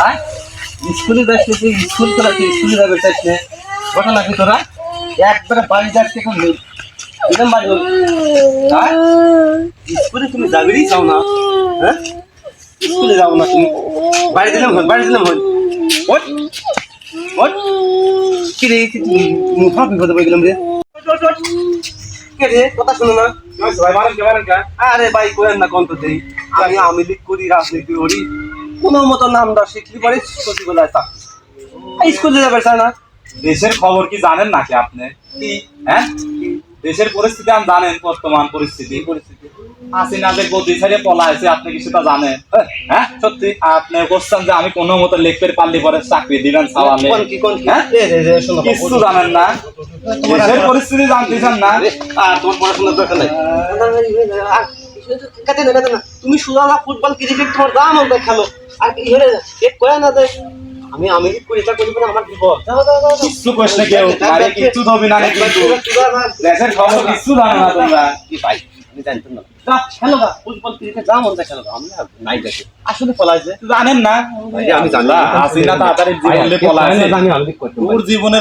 হ্যাঁ স্কুলে যাস স্কুল তুই স্কুলে যাবে চাইছ না? কথা নাকি তোরা। একবারে বাড়ি যাচ্ছে এখন একদম বাড়ি হ্যাঁ স্কুলে তুমি যাবেরই চাও না। হ্যাঁ? স্কুলে যাও না তুমি। বাড়ি দিলাম হল বাড়ি দিলাম হল ওট ওট কি রে মুখা বিপদে পড়ে গেলাম রে। কে রে কথা শোনো না। আরে ভাই কোয়েন না কন্ত দেই। আমি আমি লীগ করি রাজনীতি করি। কোনো মতো নামটা শিখলি পারে বলে আসা স্কুলে যাবে চায় না দেশের খবর কি জানেন নাকি আপনি হ্যাঁ দেশের পরিস্থিতি আমি জানেন বর্তমান পরিস্থিতি পরিস্থিতি হাসিনা যে গদি ছেড়ে পলাইছে আপনি কি সেটা জানেন হ্যাঁ সত্যি আপনি বলছেন যে আমি কোনো মতো লেখপের পাল্লি পরে চাকরি দিবেন হ্যাঁ? শোনো কিছু জানেন না দেশের পরিস্থিতি জানতেছেন না আর তোমার পড়াশোনার দরকার নাই না না তুমি সুদালা ফুটবল ক্রিকেট তোমার দাম খেলো আর কি হেরে এক কয়া না দেয় আমি আমি লীগ করি না আমার বিপদ যাও যাও যাও কিছু প্রশ্ন কেউ আরে কিছু ধবি না কিন্তু দেশের খবর কিছু জানো না তোমরা। কি ভাই আমি জানতাম না। জীবনের